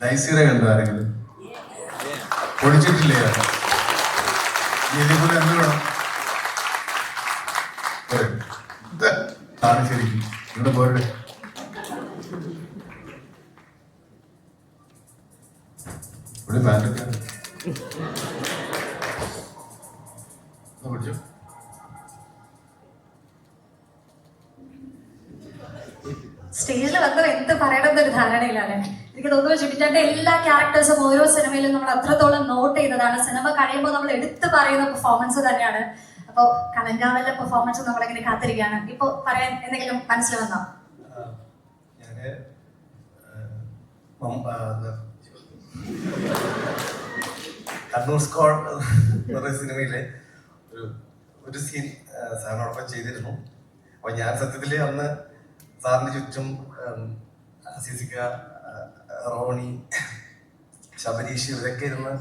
നൈസീറെ കണ്ടോ ആരെങ്കിലും? പൊടിച്ചിട്ടില്ലേ ശരിക്കും. സ്റ്റേജിൽ വന്നത് എന്ത് പറയണമെന്നൊരു ധാരണയിലാണ്. എനിക്ക് തോന്നുന്നു ചുറ്റിച്ചാന്റെ എല്ലാ ക്യാരക്ടേഴ്സും ഓരോ സിനിമയിലും നമ്മൾ അത്രത്തോളം നോട്ട് ചെയ്തതാണ്. സിനിമ കഴിയുമ്പോൾ നമ്മൾ എടുത്തു പറയുന്ന പെർഫോമൻസ് തന്നെയാണ്. അപ്പോൾ കലങ്കാവലിലെ പെർഫോമൻസ് നമ്മളിങ്ങനെ കാത്തിരിക്കുകയാണ്. ഇപ്പൊ പറയാൻ എന്തെങ്കിലും മനസ്സിൽ വന്നോ? കണ്ണൂർ സ്ക്വാഡ് എന്ന് സിനിമയിലെ ഒരു ഒരു സീൻ സാറിനോടൊപ്പം ചെയ്തിരുന്നു. അപ്പൊ ഞാൻ സത്യത്തിൽ അന്ന് സാറിന് ചുറ്റും ഉം, സിസിക ആ, റോണി ശബരീഷ് ഇവരൊക്കെ ഇരുന്ന്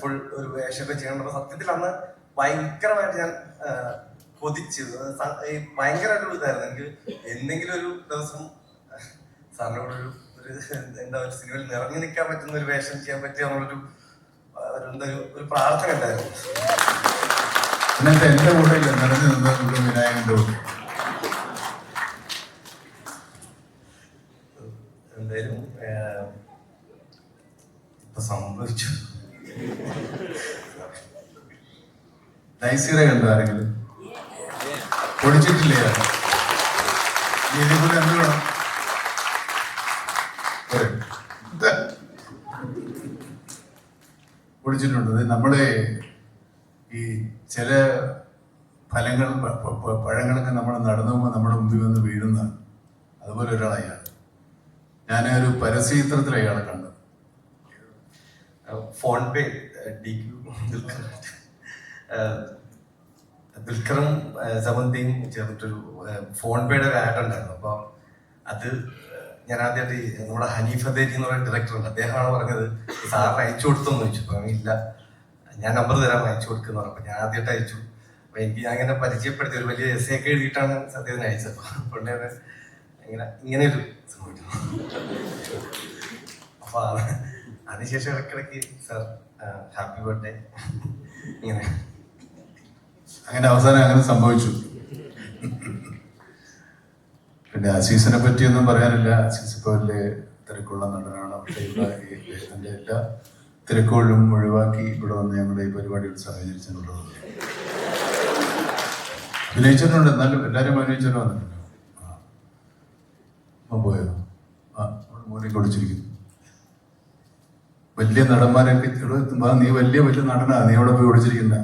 ഫുൾ ഒരു വേഷമൊക്കെ ചെയ്യണം സത്യത്തിൽ അന്ന് ഭയങ്കരമായിട്ട് ഞാൻ കൊതിച്ചു ഒരു ഇതായിരുന്നു. എനിക്ക് എന്തെങ്കിലും ഒരു ദിവസം സാറിനോട് ഒരു ഒരു എന്താ ഒരു സിനിമയിൽ നിറഞ്ഞു നിൽക്കാൻ പറ്റുന്ന ഒരു വേഷം ചെയ്യാൻ പറ്റിയ നമ്മളൊരു ഒരു എന്താ ഒരു- പ്രാർത്ഥന ഉണ്ടായിരുന്നു. എന്റെ കൂടെ നിറഞ്ഞു നിന്നത് ഇവിടെ വിനായകന്റെ കൂടെ എന്തായാലും ഇപ്പൊ സംഭവിച്ചു. നൈസീറെ കണ്ടോ ആരെങ്കിലും? പൊടിച്ചിട്ടില്ലേ ഇതിപോലെ എന്ത് വേണം? ഇത് നമ്മളെ ഈ ചില ഫലങ്ങൾ പഴങ്ങളൊക്കെ നമ്മൾ നടന്നു പോകുമ്പോൾ നമ്മുടെ മുമ്പിൽ വന്ന് വീഴുന്ന അതുപോലെ ഒരാളെയാണ് ഞാൻ ഒരു പരസ്യചിത്രത്തിൽ അയാളെ കണ്ടു ഫോൺ പേ ഡി ദുൽഖറും സമന്തിയും ചേർന്നിട്ടൊരു ഫോൺ പേയുടെ ഒരു ആഡ് ഉണ്ടായിരുന്നു. അപ്പോൾ അത് ഞാൻ ആദ്യമായിട്ട് നമ്മുടെ ഹനീഫ് അദേരി എന്ന് പറയുന്ന ഡയറക്ടർ ഉണ്ട് അദ്ദേഹമാണ് പറഞ്ഞത് സാറിന് അയച്ചു കൊടുത്തെന്ന് ചോദിച്ചു. അപ്പം ഇല്ല ഞാൻ നമ്പർ തരാം അയച്ചു കൊടുക്കുന്ന പറഞ്ഞു ഞാൻ ആദ്യമായിട്ട് അയച്ചു. അപ്പൊ എനിക്ക് ഞാൻ ഇങ്ങനെ പരിചയപ്പെടുത്തി ഒരു വലിയ എസ് ഒക്കെ എഴുതിയിട്ടാണ് സത്യത്തിന് അയച്ചത്. പുള്ളിയുടെ ഇങ്ങനെ ഇങ്ങനെ ഒരു സംഭവിക്കുന്നു അപ്പൊ അത് അതിനുശേഷം ഇടയ്ക്കിടയ്ക്ക് സാർ ഹാപ്പി ബർത്ത്ഡേ. ഇങ്ങനെ. അങ്ങനെ അവസാനം അങ്ങനെ സംഭവിച്ചു. പിന്നെ അസീസിനെ പറ്റിയൊന്നും പറയാനില്ല. അസീസ് ഇപ്പോൾ വലിയ തിരക്കുള്ള നടനാണ്. അദ്ദേഹത്തിന്റെ എല്ലാ തിരക്കുകളും ഒഴിവാക്കി ഇവിടെ വന്ന് ഞങ്ങളുടെ ഈ പരിപാടിയിൽ സഹകരിച്ചിട്ടുള്ളത്. അഭിനയിച്ചിട്ടുണ്ട്. എന്നാലും എല്ലാവരും അഭിനയിച്ചിട്ട് വന്നിട്ടുണ്ട് പോയോ? ആ മോനെ കുടിച്ചിരിക്കുന്നു വലിയ നടന്മാരൊക്കെ ഇവിടെ നീ വലിയ വലിയ നടനാ നീ അവിടെ പോയി വിളിച്ചിരിക്കുന്ന